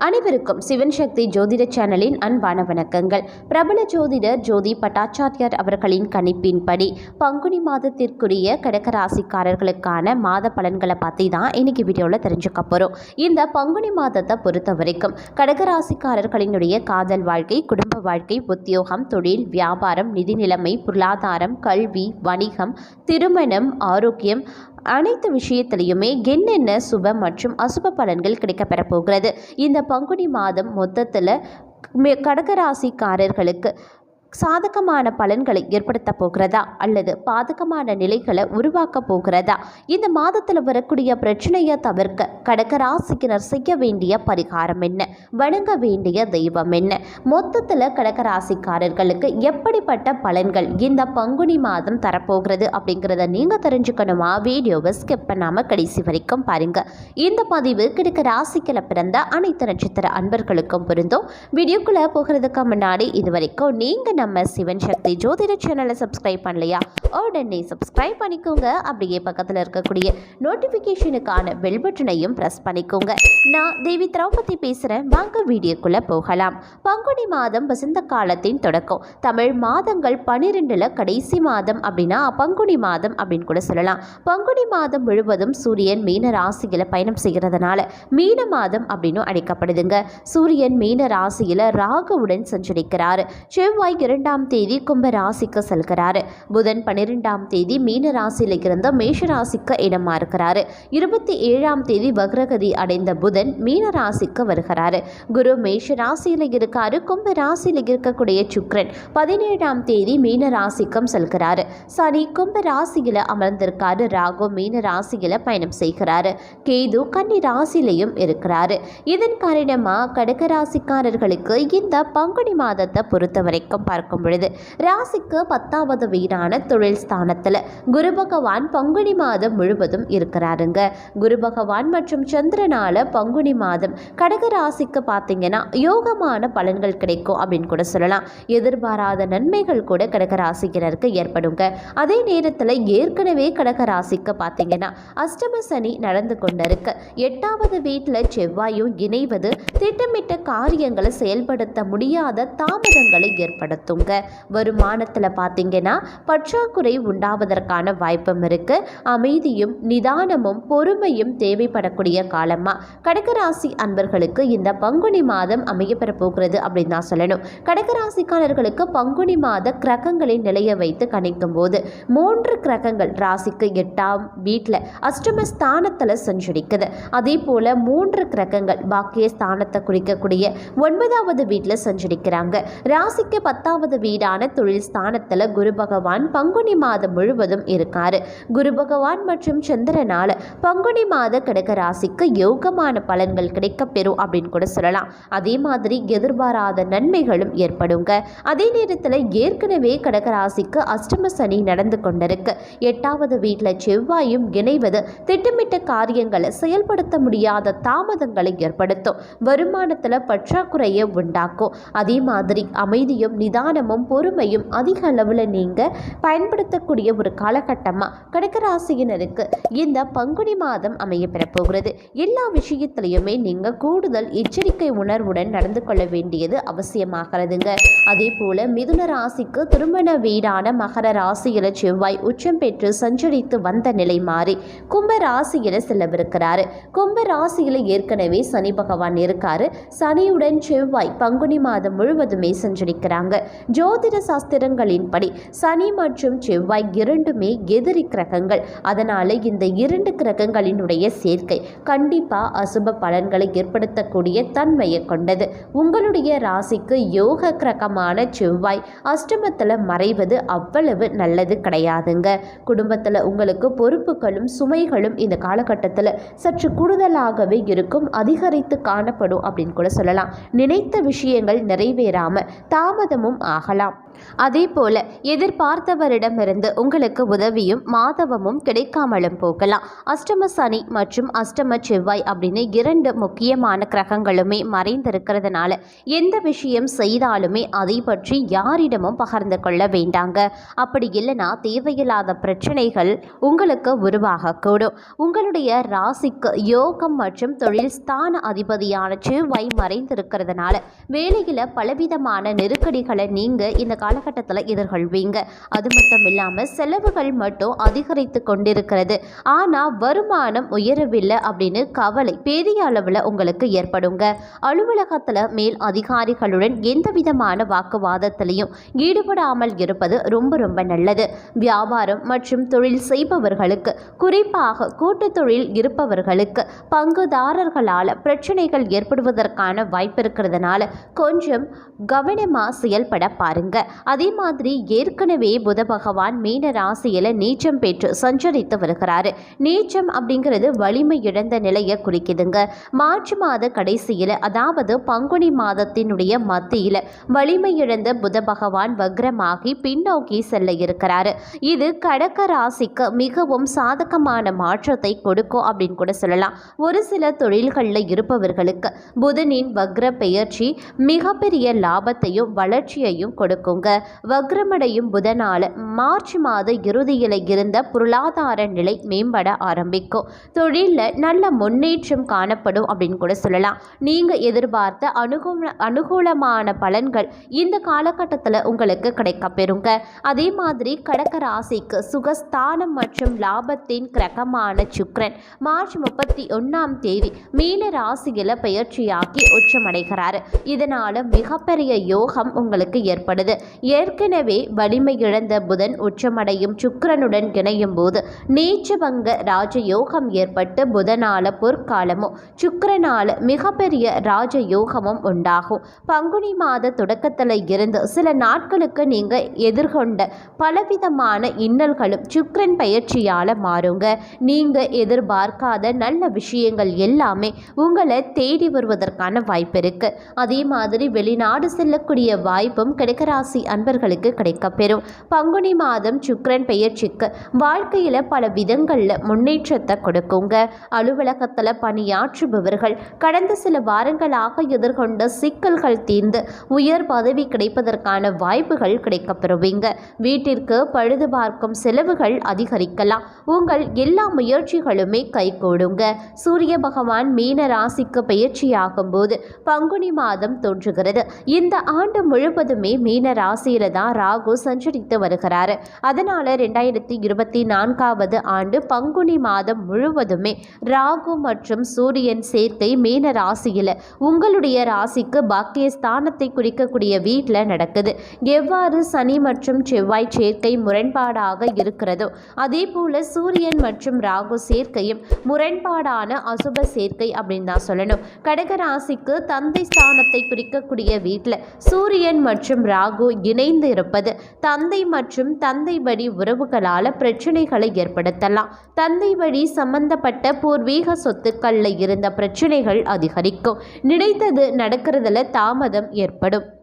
அனைவருக்கும் சிவன் சக்தி ஜோதிட சேனலின் அன்பான வணக்கங்கள். பிரபல ஜோதிடர் ஜோதி பட்டாச்சாரியார் அவர்களின் கணிப்பின்படி பங்குனி மாதத்திற்குரிய கடகராசிக்காரர்களுக்கான மாத பலன்களை பற்றி தான் இன்னைக்கு வீடியோவில் தெரிஞ்சுக்க போகிறோம் இந்த பங்குனி மாதத்தை பொறுத்த வரைக்கும் கடகராசிக்காரர்களினுடைய காதல் வாழ்க்கை குடும்ப வாழ்க்கை உத்தியோகம் தொழில் வியாபாரம் நிதி நிலைமை பொருளாதாரம் கல்வி வணிகம் திருமணம் ஆரோக்கியம் அனைத்து விஷயத்திலையுமே என்னென்ன சுப மற்றும் அசுப பலன்கள் கிடைக்கப்பெற போகிறது இந்த பங்குனி மாதம் மொத்தத்தில் கடகராசிக்காரர்களுக்கு சாதகமான பலன்களை ஏற்படுத்த போகிறதா அல்லது பாதகமான நிலைகளை உருவாக்க போகிறதா? இந்த மாதத்தில் வரக்கூடிய பிரச்சனையை தவிர்க்க கடகராசிக்கினர் செய்ய வேண்டிய பரிகாரம் என்ன? வணங்க வேண்டிய தெய்வம் என்ன? மொத்தத்தில் கடகராசிக்காரர்களுக்கு எப்படிப்பட்ட பலன்கள் இந்த பங்குனி மாதம் தரப்போகிறது அப்படிங்கிறத நீங்கள் தெரிஞ்சுக்கணுமா? வீடியோவை ஸ்கிப் பண்ணாமல் கடைசி வரைக்கும் பாருங்க. இந்த பதிவு கிடக்க ராசிக்கில் பிறந்த அனைத்து நட்சத்திர அன்பர்களுக்கும் பொருந்தும். வீடியோக்குள்ளே போகிறதுக்கு முன்னாடி இது வரைக்கும் நீங்கள் நம்ம சிவன் சக்தி ஜோதிட சேனலை சப்ஸ்கிரைப் பண்ணலையா? உடனே சப்ஸ்கிரைப் பண்ணிக்கோங்க. அப்படியே பக்கத்தில் இருக்கக்கூடிய நோட்டிஃபிகேஷனுக்கான பெல் பட்டனையும் ப்ரெஸ் பண்ணிக்கோங்க. நான் தேவி திரௌபதி பேசுகிறேன் வாங்க வீடியோக்குள்ளே போகலாம். பங்குனி மாதம் வசந்த காலத்தின் தொடக்கம். தமிழ் மாதங்கள் பன்னிரெண்டில் கடைசி மாதம் அப்படின்னா பங்குனி மாதம் அப்படின்னு கூட சொல்லலாம். பங்குனி மாதம் முழுவதும் சூரியன் மீன ராசியில் பயணம் செய்கிறதுனால மீன மாதம் அப்படின்னு அழைக்கப்படுதுங்க. சூரியன் மீன ராசியில் ராகுவுடன் சஞ்சரிக்கிறார். செவ்வாய் இரண்டாம் தேதி கும்ப ராசிக்கு செல்கிறாரு. புதன் பன்னிரெண்டாம் தேதி மீன ராசியில் இருந்து மேஷ ராசிக்கு இடமா இருக்கிறாரு. இருபத்தி ஏழாம் தேதி வக்ரகதி அடைந்த புதன் மீன ராசிக்கு வருகிறாரு. குரு மேஷ ராசியில் இருக்காரு. கும்ப ராசியில் இருக்கக்கூடிய சுக்ரன் பதினேழாம் தேதி மீன ராசிக்கும் செல்கிறாரு. சனி கும்ப ராசியில் அமர்ந்திருக்காரு. ராகு மீன ராசியில் பயணம் செய்கிறாரு. கேது கன்னி ராசியிலையும் இருக்கிறாரு. இதன் காரணமாக கடக ராசிக்காரர்களுக்கு இந்த பங்குனி மாதத்தை பொறுத்த வரைக்கும் பார்க்கும் பொழுது ராசிக்கு பத்தாவது வீடான தொழில் ஸ்தானத்தில் குரு பகவான் பங்குனி மாதம் முழுவதும் இருக்கிறாருங்க. குரு பகவான் மற்றும் சந்திரனால பங்கு பங்குனி மாதம் கடக ராசிக்கு பார்த்தீங்கன்னா யோகமான பலன்கள் கிடைக்கும் அப்படின்னு கூட சொல்லலாம். எதிர்பாராத நன்மைகள் கூட கடக ஏற்படுங்க. அதே நேரத்தில் ஏற்கனவே கடக ராசிக்கு பார்த்தீங்கன்னா அஷ்டம சனி நடந்து கொண்டிருக்கு. எட்டாவது வீட்டில் செவ்வாயும் இணைவது திட்டமிட்ட காரியங்களை செயல்படுத்த முடியாத தாமதங்களை ஏற்படுத்துங்க. வருமானத்தில் பார்த்தீங்கன்னா பற்றாக்குறை உண்டாவதற்கான வாய்ப்பும் இருக்கு. அமைதியும் நிதானமும் பொறுமையும் தேவைப்படக்கூடிய காலமாக கடகராசி அன்பர்களுக்கு இந்த பங்குனி மாதம் அமையப்பெற போகிறது அப்படின்னு தான் சொல்லணும். கடகராசிக்காரர்களுக்கு பங்குனி மாத கிரகங்களின் நிலையை வைத்து கணிக்கும் போது மூன்று கிரகங்கள் ராசிக்கு எட்டாம் வீட்டில் அஷ்டம ஸ்தானத்தில் சஞ்சரிக்குது அதே போல் மூன்று கிரகங்கள் பாக்கிய ஸ்தானத்தை குறிக்கக்கூடிய ஒன்பதாவது வீட்டில் சஞ்சரிக்கிறாங்க ராசிக்கு பத்தாவது வீடான தொழில் ஸ்தானத்தில் குரு பகவான் பங்குனி மாதம் முழுவதும் இருக்காரு. குரு பகவான் மற்றும் சந்திரனால பங்குனி மாத கடக ராசிக்கு யோகமான பலன்கள் கிடைக்கப்பெறும் அப்படின்னு கூட சொல்லலாம். அதே மாதிரி எதிர்பாராத நன்மைகளும் ஏற்படுங்க. அதே நேரத்தில் ஏற்கனவே கடகராசிக்கு அஷ்டம சனி நடந்து கொண்டிருக்கு. எட்டாவது வீட்டில் செவ்வாயும் இணைவது திட்டமிட்ட காரியங்களை செயல்படுத்த முடியாத தாமதங்களை ஏற்படுத்தும். வருமானத்தில் பற்றாக்குறையை உண்டாக்கும். அதே மாதிரி அமைதியும் நிதானமும் பொறுமையும் அதிக அளவில் நீங்கள் பயன்படுத்தக்கூடிய ஒரு காலகட்டமாக கடகராசியினருக்கு இந்த பங்குனி மாதம் அமைய பெறப்போகிறது எல்லா விஷயத்திலையுமே நீங்கள் கூடுதல் எச்சரிக்கை உணர்வுடன் நடந்து கொள்ள வேண்டியது அவசியமாகிறதுங்க. அதே போல மிதுன ராசிக்கு திருமண வீடான மகர ராசியில் செவ்வாய் உச்சம் பெற்று சஞ்சரித்து வந்த நிலை மாறி கும்ப ராசியில் செல்லவிருக்கிறாரு. கும்ப ராசியில் ஏற்கனவே சனி பகவான் இருக்காரு. சனியுடன் செவ்வாய் பங்குனி மாதம் முழுவதுமே சஞ்சரிக்கிறாங்க. ஜோதிட சாஸ்திரங்களின்படி சனி மற்றும் செவ்வாய் இரண்டுமே எதிரி கிரகங்கள். அதனால இந்த இரண்டு கிரகங்களினுடைய சேர்க்கை கண்டிப்பா அசுப பலன்களை ஏற்படுத்தக்கூடிய தன்மையை கொண்டது. உங்களுடைய ராசிக்கு யோக கிரகமான செவ்வாய் அஷ்டமத்தில் மறைவது அவ்வளவு நல்லது கிடையாதுங்க. குடும்பத்தில் உங்களுக்கு பொறுப்புகளும் சுமைகளும் இந்த காலகட்டத்தில் சற்று கூடுதலாகவே இருக்கும். அதிகரித்து காணப்படும் அப்படின்னு கூட சொல்லலாம். நினைத்த விஷயங்கள் நிறைவேறாமல் தாமதமும் ஆகலாம். அதே போல எதிர்பார்த்தவரிடமிருந்து உங்களுக்கு உதவியும் மாதவமும் கிடைக்காமலும் போகலாம். அஷ்டம சனி மற்றும் அஷ்டம செவ்வாய் அப்படின்னு இரண்டு முக்கியமான கிரகங்களுமே மறைந்திருக்கிறதுனால எந்த விஷயம் செய்தாலுமே அதை பற்றி யாரிடமும் பகிர்ந்து கொள்ள வேண்டாங்க. அப்படி இல்லைன்னா தேவையில்லாத பிரச்சனைகள் உங்களுக்கு உருவாகக்கூடும். உங்களுடைய ராசிக்கு யோகம் மற்றும் தொழில் ஸ்தான அதிபதியான செவ்வாய் மறைந்திருக்கிறதுனால வேலையில் பலவிதமான நெருக்கடிகளை நீங்கள் இந்த காலகட்டத்தில் எதிர்கொள்வீங்க. அது மட்டும் இல்லாமல் செலவுகள் மட்டும் அதிகரித்து கொண்டிருக்கிறது. ஆனால் வருமானம் உயரவில்லை அப்படின்னு கவலை பெரிய அளவில் உங்களுக்கு ஏற்படுங்க. அலுவலகத்தில் மேல் அதிகாரிகளுடன் எந்த விதமான வாக்குவாதத்திலையும் ஈடுபடாமல் இருப்பது ரொம்ப ரொம்ப நல்லது. வியாபாரம் மற்றும் தொழில் செய்பவர்களுக்கு குறிப்பாக கூட்டு தொழில் இருப்பவர்களுக்கு பங்குதாரர்களால் பிரச்சனைகள் ஏற்படுவதற்கான வாய்ப்பு இருக்கிறதுனால கொஞ்சம் கவனமாக செயல்பட பாருங்க. அதே மாதிரி ஏற்கனவே புத பகவான் மீன ராசியில் நீச்சம் பெற்று சஞ்சரித்து வருகிறாரு. நீச்சம் அப்படிங்கிறது வலிமை இழந்த நிலையை குறிக்குதுங்க. மார்ச் மாத கடைசியில் அதாவது பங்குனி மாதத்தினுடைய மத்தியில் வலிமை இழந்த புத பகவான் வக்ரமாகி பின்னோக்கி செல்ல இருக்கிறாரு. இது கடக ராசிக்கு மிகவும் சாதகமான மாற்றத்தை கொடுக்கும் அப்படின்னு கூட சொல்லலாம். ஒரு சில தொழில்களில் இருப்பவர்களுக்கு புதனின் வக்ர பெயர்ச்சி மிகப்பெரிய லாபத்தையும் வளர்ச்சியையும் கொடுக்குங்க. வக்ரமடையும் புதனால மார்ச் மாத இறுதியில் இருந்த பொருளாதார நிலை மேம்பட ஆரம்பிக்கும். தொழிலில் நல்ல முன்னேற்றம் காணப்படும் அப்படின்னு கூட சொல்லலாம். நீங்கள் எதிர்பார்த்த அனுகூல அனுகூலமான பலன்கள் இந்த காலகட்டத்தில் உங்களுக்கு கிடைக்க பெறுங்க. அதே மாதிரி கடக்க ராசிக்கு சுகஸ்தானம் மற்றும் லாபத்தின் கிரகமான சுக்ரன் மார்ச் முப்பத்தி ஒன்றாம் தேதி மீன ராசியில் பயிற்சியாக்கி உச்சமடைகிறார். இதனால் மிகப்பெரிய யோகம் உங்களுக்கு ஏற்படுது. ஏற்கனவே வலிமை இழந்த புதன் உச்சமடையும் சுக்கிரனுடன் இணையும் போது நீச்சபங்க ராஜயோகம் ஏற்பட்டு புதனால பொற்காலமும் சுக்கரனால மிகப்பெரிய ராஜயோகமும் உண்டாகும். பங்குனி மாத தொடக்கத்தில் இருந்து சில நாட்களுக்கு நீங்கள் எதிர்கொண்ட பலவிதமான இன்னல்களும் சுக்கிரன் பயிற்சியால் மாறுங்க. நீங்கள் எதிர்பார்க்காத நல்ல விஷயங்கள் எல்லாமே உங்களை தேடி வருவதற்கான வாய்ப்பு இருக்கு. அதே மாதிரி வெளிநாடு செல்லக்கூடிய வாய்ப்பும் கிடைக்கராசி அன்பர்களுக்கு கிடைக்கப்பெறும். பங்குனி மாதம் சுக்கிரன் பெயர்ச்சிக்கு வாழ்க்கையில் பல விதங்களில் முன்னேற்றத்தை கொடுக்குங்க. அலுவலகத்தில் பணியாற்றுபவர்கள் கடந்த சில வாரங்களாக எதிர்கொண்ட சிக்கல்கள் தீர்ந்து உயர் பதவி கிடைப்பதற்கான வாய்ப்புகள் கிடைக்கப்பெறுவீங்க. வீட்டிற்கு பழுது பார்க்கும் செலவுகள் அதிகரிக்கலாம். உங்கள் எல்லா முயற்சிகளுமே கைகூடுங்க. சூரிய பகவான் மீன ராசிக்கு பயிற்சியாகும் போது பங்குனி மாதம் தோன்றுகிறது. இந்த ஆண்டு முழுவதுமே மீன ராசியில தான் ராகு சஞ்சரித்து வருகிறார். அதனால ரெண்டாயிரத்தி இருபத்தி நான்காவது ஆண்டு பங்குனி மாதம் முழுவதுமே ராகு மற்றும் சூரியன் சேர்க்கை மீன ராசியில் உங்களுடைய ராசிக்கு பாக்கியஸ்தானத்தை குறிக்கக்கூடிய வீட்டில் நடக்குது. எவ்வாறு சனி மற்றும் செவ்வாய் சேர்க்கை முரண்பாடாக இருக்கிறதோ அதே போல சூரியன் மற்றும் ராகு சேர்க்கையும் முரண்பாடான அசுப சேர்க்கை அப்படின்னு தான் சொல்லணும். கடக ராசிக்கு தந்தை ஸ்தானத்தை குறிக்கக்கூடிய வீட்டில் சூரியன் மற்றும் ராகு இணைந்து இருப்பது தந்தை மற்றும் தந்தை வழி உறவுகளால் பிரச்சனைகளை ஏற்படுத்தலாம். தந்தை வழி சம்பந்தப்பட்ட பூர்வீக சொத்துக்களில் இருந்த பிரச்சனைகள் அதிகரிக்கும். நினைத்தது நடக்கிறதுல தாமதம் ஏற்படும்.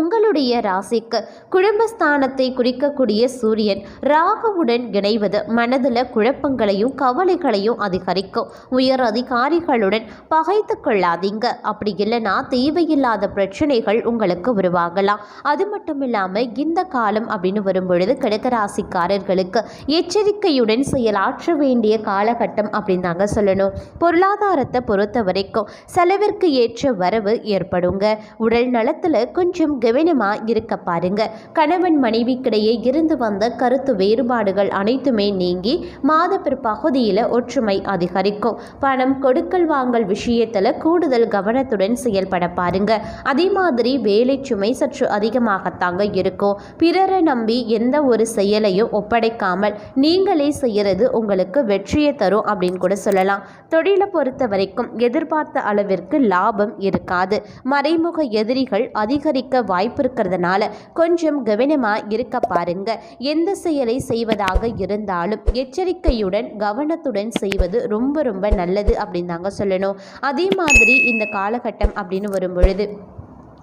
உங்களுடைய ராசிக்கு குடும்பஸ்தானத்தை குறிக்கக்கூடிய சூரியன் ராகுவுடன் இணைவது மனதில் குழப்பங்களையும் கவலைகளையும் அதிகரிக்கும். உயர் அதிகாரிகளுடன் பகைத்து கொள்ளாதீங்க. அப்படி இல்லைன்னா தேவையில்லாத பிரச்சனைகள் உங்களுக்கு உருவாகலாம். அது மட்டும் இல்லாமல் இந்த காலம் அப்படின்னு வரும்பொழுது கிடக்கராசிக்காரர்களுக்கு எச்சரிக்கையுடன் செயலாற்ற வேண்டிய காலகட்டம் அப்படின்னு தாங்க சொல்லணும். பொருளாதாரத்தை பொறுத்த வரைக்கும் செலவிற்கு ஏற்ற வரவு ஏற்படுங்க. உடல் நலத்தில் கொஞ்சம் கவனமாக இருக்க பாருங்க. கணவன் மனைவிக்கிடையே இருந்து வந்த கருத்து வேறுபாடுகள் அனைத்துமே நீங்கி மாத பகுதியில் ஒற்றுமை அதிகரிக்கும். பணம் கொடுக்கல் வாங்கல் விஷயத்தில் கூடுதல் கவனத்துடன் செயல்பட பாருங்க. அதே மாதிரி வேலை சுமை சற்று அதிகமாகத்தாங்க இருக்கும். பிறரை நம்பி எந்த ஒரு செயலையும் ஒப்படைக்காமல் நீங்களே செய்கிறது உங்களுக்கு வெற்றியை தரும் அப்படின்னு கூட சொல்லலாம். தொழிலை பொறுத்த வரைக்கும் எதிர்பார்த்த அளவிற்கு லாபம் இருக்காது. மறைமுக எதிரிகள் அதிகரிக்க வாய்ப்பு இருக்கிறதுனால கொஞ்சம் கவனமாக இருக்க பாருங்க. எந்த செயலை செய்வதாக இருந்தாலும் எச்சரிக்கையுடன் கவனத்துடன் செய்வது ரொம்ப ரொம்ப நல்லது அப்படின்னு தாங்க சொல்லணும். அதே மாதிரி இந்த காலகட்டம் அப்படின்னு வரும் பொழுது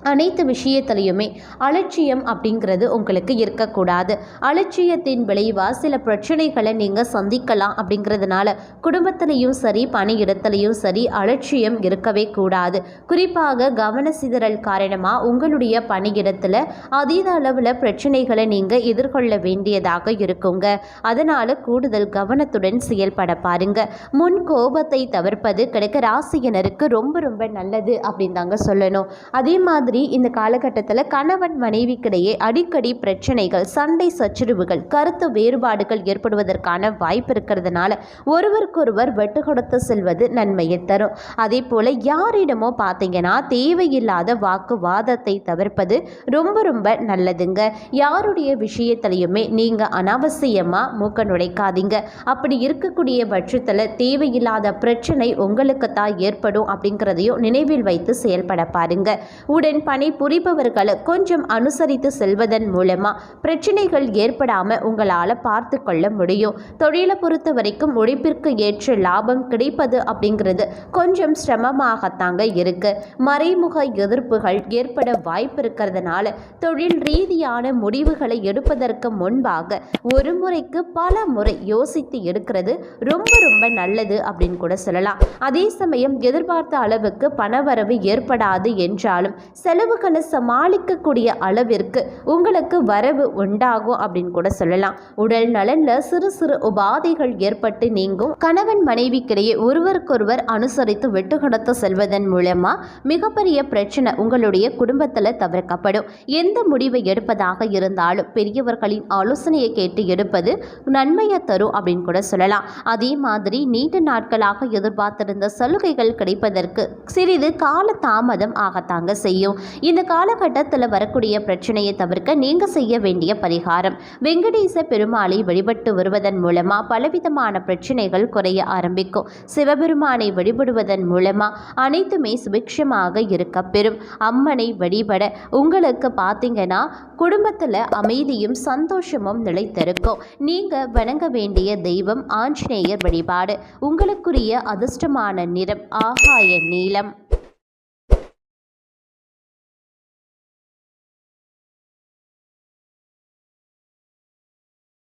அனைத்து விஷயத்துலையுமே அலட்சியம் அப்படிங்கிறது உங்களுக்கு இருக்கக்கூடாது. அலட்சியத்தின் விளைவாக சில பிரச்சனைகளை நீங்கள் சந்திக்கலாம் அப்படிங்கிறதுனால குடும்பத்திலையும் சரி பணியிடத்துலையும் சரி அலட்சியம் இருக்கவே கூடாது. குறிப்பாக கவன சிதறல் காரணமாக உங்களுடைய பணியிடத்தில் அதீத அளவில் பிரச்சனைகளை நீங்கள் எதிர்கொள்ள வேண்டியதாக இருக்குங்க. அதனால் கூடுதல் கவனத்துடன் செயல்பட பாருங்க. முன் கோபத்தை தவிர்ப்பது கிடைக்க ராசியினருக்கு ரொம்ப ரொம்ப நல்லது அப்படின்னு தாங்க சொல்லணும். அதே மாதிரி இந்த காலகட்டத்தில் கணவன் மனைவிக்கிடையே அடிக்கடி பிரச்சனைகள் சண்டை சச்சரவுகள் கருத்து வேறுபாடுகள் ஏற்படுவதற்கான வாய்ப்பு இருக்கிறதுனால ஒருவருக்கொருவர் வெட்டு கொடுத்து செல்வது நன்மையை தரும். அதே போல் யாரிடமோ பார்த்தீங்கன்னா தேவையில்லாத வாக்குவாதத்தை தவிர்ப்பது ரொம்ப ரொம்ப நல்லதுங்க. யாருடைய விஷயத்திலையுமே நீங்கள் அனாவசியமாக மூக்க நுழைக்காதீங்க. அப்படி இருக்கக்கூடிய பட்சத்தில் தேவையில்லாத பிரச்சனை உங்களுக்கு தான் ஏற்படும் அப்படிங்கிறதையும் நினைவில் வைத்து செயல்பட பாருங்க. உடன் பணி பணிபுரிபவர்களை கொஞ்சம் அனுசரித்து செல்வதன் மூலமா பிரச்சனைகள் ஏற்படாம உங்களால் பார்த்து கொள்ள முடியும். தொழிலை பொறுத்த வரைக்கும் உழைப்பிற்கு ஏற்ற லாபம் கிடைப்பது அப்படிங்கிறது கொஞ்சம் சிரமமாகத்தாங்க இருக்கு. மறைமுக எதிர்ப்புகள் ஏற்பட வாய்ப்பு இருக்கிறதுனால தொழில் ரீதியான முடிவுகளை எடுப்பதற்கு முன்பாக ஒரு முறைக்கு பல முறை யோசித்து எடுக்கிறது ரொம்ப ரொம்ப நல்லது அப்படின்னு கூட சொல்லலாம். அதே சமயம் எதிர்பார்த்த அளவுக்கு பணவரவு ஏற்படாது என்றாலும் செலவுகளை சமாளிக்கக்கூடிய அளவிற்கு உங்களுக்கு வரவு உண்டாகும் அப்படின்னு கூட சொல்லலாம். உடல் நலனில் சிறு சிறு உபாதைகள் ஏற்பட்டு நீங்கும். கணவன் மனைவிக்கிடையே ஒருவருக்கொருவர் அனுசரித்து வெட்டுக்கடத்த செல்வதன் மூலமா மிகப்பெரிய பிரச்சனை உங்களுடைய குடும்பத்தில் தவிர்க்கப்படும். எந்த முடிவை எடுப்பதாக இருந்தாலும் பெரியவர்களின் ஆலோசனையை கேட்டு எடுப்பது நன்மையை தரும் அப்படின்னு கூட சொல்லலாம். அதே மாதிரி நீண்ட நாட்களாக எதிர்பார்த்திருந்த சலுகைகள் கிடைப்பதற்கு சிறிது கால தாமதம் ஆகத்தாங்க செய்யும். இந்த காலகட்டத்தில் வரக்கூடிய பிரச்சனையை தவிர்க்க நீங்கள் செய்ய வேண்டிய பரிகாரம். வெங்கடேச பெருமாளை வழிபட்டு வருவதன் மூலமாக பலவிதமான பிரச்சனைகள் குறைய ஆரம்பிக்கும். சிவபெருமானை வழிபடுவதன் மூலமாக அனைத்துமே சுபிக்ஷமாக இருக்க பெறும். அம்மனை வழிபட உங்களுக்கு பார்த்தீங்கன்னா குடும்பத்தில் அமைதியும் சந்தோஷமும் நிலைத்திருக்கும். நீங்கள் வணங்க வேண்டிய தெய்வம் ஆஞ்சநேயர் வழிபாடு. உங்களுக்குரிய அதிர்ஷ்டமான நிறம் ஆகாய நீலம்.